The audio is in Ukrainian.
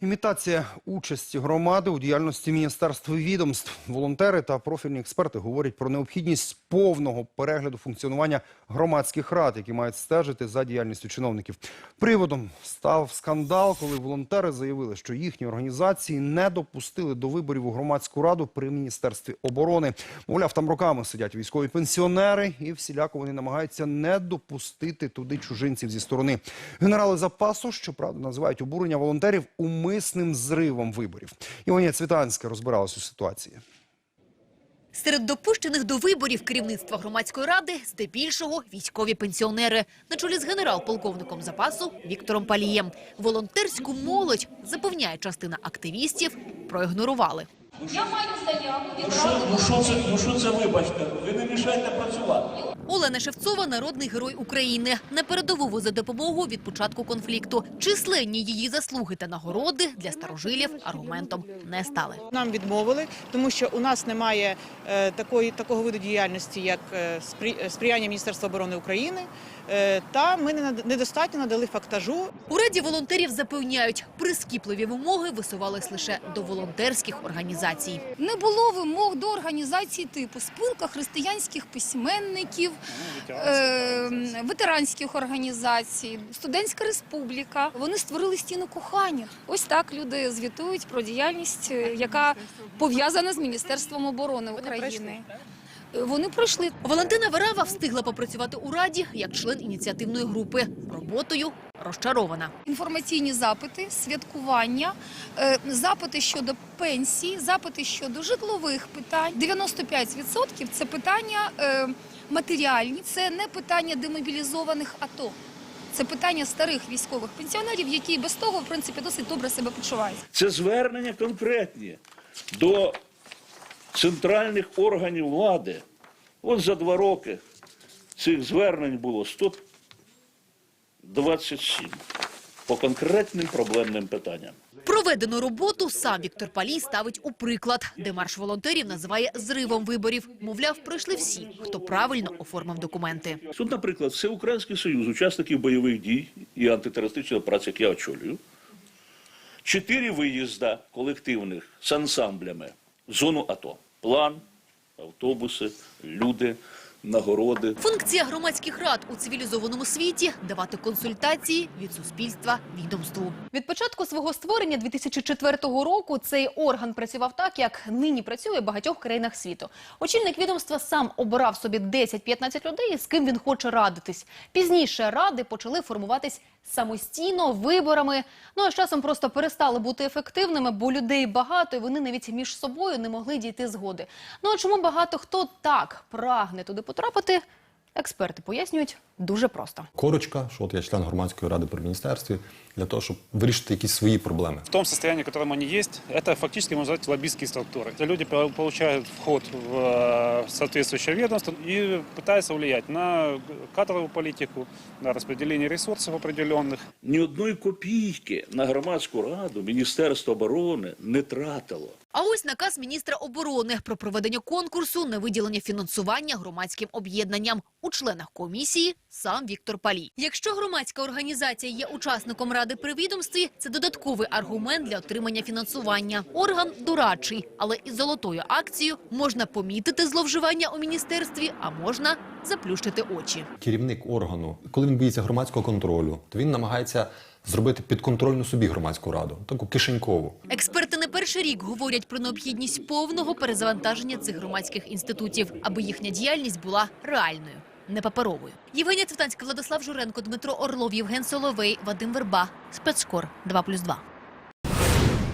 Імітація участі громади у діяльності міністерств і відомств. Волонтери та профільні експерти говорять про необхідність повного перегляду функціонування громадських рад, які мають стежити за діяльністю чиновників. Приводом став скандал, коли волонтери заявили, що їхні організації не допустили до виборів у громадську раду при міністерстві оборони. Мовляв, там роками сидять військові пенсіонери, і всіляко вони намагаються не допустити туди чужинців зі сторони. Генерали запасу, щоправда, називають обурення волонтерів умисним зривом виборів. Іванія Цвітанська розбиралась у ситуації. Серед допущених до виборів керівництва громадської ради здебільшого військові пенсіонери на чолі з генерал-полковником запасу Віктором Палієм. Волонтерську молодь, запевняє частина активістів, проігнорували. Я маю заяву Ну що, ну що це, ну що це вибачте? Ви не мішайте працювати. Олена Шевцова – народний герой України. На передову возить допомогу від початку конфлікту. Численні її заслуги та нагороди для старожилів аргументом не стали. Нам відмовили, тому що у нас немає е, такої такого виду діяльності, як е, спри- е, сприяння Міністерства оборони України. Е, та ми недостатньо надали фактажу. У раді волонтерів запевняють, прискіпливі вимоги висувались лише до волонтерських організацій. Не було вимог до організацій типу спілка християнських письменників, е, ветеранських організацій, студентська республіка. Вони створили стіну кохання. Ось так люди звітують про діяльність, е, яка пов'язана з Міністерством оборони України. Вони пройшли Валентина Верава встигла попрацювати у раді як член ініціативної групи. Роботою розчарована. інформаційні запити, святкування, е, запити щодо пенсії, запити щодо житлових питань. 95% – це питання е, матеріальні, це не питання демобілізованих АТО. Це питання старих військових пенсіонерів, які без того, в принципі, досить добре себе почувають. Це звернення конкретні до центральних органів влади. От за два роки цих звернень було 127 по конкретним проблемним питанням. Проведену роботу сам Віктор Палій ставить у приклад, де марш волонтерів називає зривом виборів. Мовляв, пройшли всі, хто правильно оформив документи. Тут, наприклад, Всеукраїнський союз учасників бойових дій і антитерористичної операції, як я очолюю, чотири виїзда колективних з ансамблями в зону АТО. План, автобуси, люди, нагороди. Функція громадських рад у цивілізованому світі – давати консультації від суспільства відомству. Від початку свого створення 2004 року цей орган працював так, як нині працює в багатьох країнах світу. Очільник відомства сам обирав собі 10-15 людей, з ким він хоче радитись. Пізніше ради почали формуватись самостійно, виборами. Ну а з часом просто перестали бути ефективними, бо людей багато, і вони навіть між собою не могли дійти згоди. Ну а чому багато хто так прагне туди потрапити? Експерти пояснюють дуже просто. корочка, що от я член громадської ради при міністерстві, для того, щоб вирішити якісь свої проблеми. В том состоянии, в котором они есть, это фактически, можно назвать, лоббистские структуры. Это люди по- получают вход в э, соответствующее ведомство и пытаются влиять на кадровую политику, на распределение ресурсов определенных. Ні одної копійки на громадську раду Міністерство оборони не тратило. А ось наказ міністра оборони про проведення конкурсу на виділення фінансування громадським об'єднанням. У членах комісії сам Віктор Палій. Якщо громадська організація є учасником ради при відомстві, це додатковий аргумент для отримання фінансування. Орган дорадчий, але із золотою акцією можна помітити зловживання у міністерстві, а можна заплющити очі. Керівник органу, коли він боїться громадського контролю, то він намагається зробити підконтрольну собі громадську раду, таку кишенькову. Експерти не перший рік говорять про необхідність повного перезавантаження цих громадських інститутів, аби їхня діяльність була реальною, не паперовою. Євгенія Цвітанська, Владислав Журенко, Дмитро Орлов, Євген Соловей, Вадим Верба. Спецкор 2+,2.